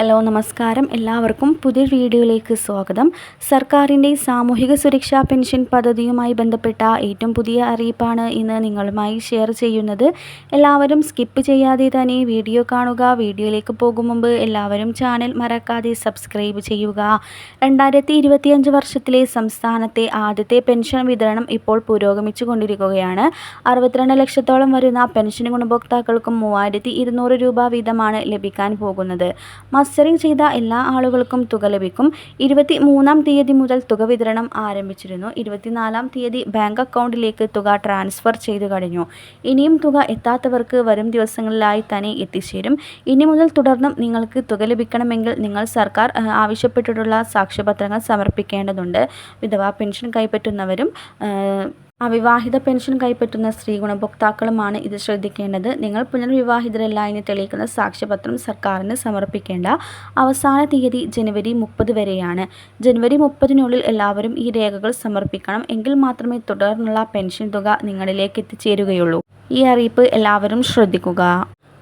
Hello നമസ്കാരം. എല്ലാവർക്കും പുതിയ വീഡിയോയിലേക്ക് സ്വാഗതം. സർക്കാരിന്റെ സാമൂഹിക സുരക്ഷാ പെൻഷൻ പദ്ധതിയുമായി ബന്ധപ്പെട്ട ഏറ്റവും പുതിയ അറിയിപ്പാണ് ഇന്ന് നിങ്ങളുമായി ഷെയർ ചെയ്യുന്നത്. എല്ലാവരും സ്കിപ്പ് ചെയ്യാതെ തന്നെ വീഡിയോ കാണുക. വീഡിയോയിലേക്ക് പോകും മുമ്പ് എല്ലാവരും ചാനൽ മറക്കാതെ സബ്സ്ക്രൈബ് ചെയ്യുക. രണ്ടായിരത്തി ഇരുപത്തിയഞ്ച് വർഷത്തിലെ സംസ്ഥാനത്തെ ആദ്യത്തെ പെൻഷൻ വിതരണം ഇപ്പോൾ പുരോഗമിച്ചു കൊണ്ടിരിക്കുകയാണ്. അറുപത്തിരണ്ട് ലക്ഷത്തോളം വരുന്ന പെൻഷൻ ഗുണഭോക്താക്കൾക്കും മൂവായിരത്തി രൂപ വീതമാണ് ലഭിക്കാൻ പോകുന്നത്. മസ്റ്ററിംഗ് ചെയ്ത എല്ലാ ആളുകൾക്കും തുക ലഭിക്കും. ഇരുപത്തി മൂന്നാം തീയതി മുതൽ തുക വിതരണം ആരംഭിച്ചിരുന്നു. ഇരുപത്തിനാലാം തീയതി ബാങ്ക് അക്കൗണ്ടിലേക്ക് തുക ട്രാൻസ്ഫർ ചെയ്തു കഴിഞ്ഞു. ഇനിയും തുക എത്താത്തവർക്ക് വരും ദിവസങ്ങളിലായി തന്നെ എത്തിച്ചേരും. ഇനി മുതൽ തുടർന്നും നിങ്ങൾക്ക് തുക ലഭിക്കണമെങ്കിൽ നിങ്ങൾ സർക്കാർ ആവശ്യപ്പെട്ടിട്ടുള്ള സാക്ഷ്യപത്രങ്ങൾ സമർപ്പിക്കേണ്ടതുണ്ട്. വിധവാ പെൻഷൻ കൈപ്പറ്റുന്നവരും അവിവാഹിത പെൻഷൻ കൈപ്പറ്റുന്ന സ്ത്രീ ഗുണഭോക്താക്കളുമാണ് ഇത് ശ്രദ്ധിക്കേണ്ടത്. നിങ്ങൾ പുനർവിവാഹിതരല്ല എന്ന് തെളിയിക്കുന്ന സാക്ഷ്യപത്രം സർക്കാരിന് സമർപ്പിക്കേണ്ട അവസാന തീയതി ജനുവരി മുപ്പത് വരെയാണ്. ജനുവരി മുപ്പതിനുള്ളിൽ എല്ലാവരും ഈ രേഖകൾ സമർപ്പിക്കണം. എങ്കിൽ മാത്രമേ തുടർന്നുള്ള പെൻഷൻ തുക നിങ്ങളിലേക്ക് എത്തിച്ചേരുകയുള്ളൂ. ഈ അറിയിപ്പ് എല്ലാവരും ശ്രദ്ധിക്കുക.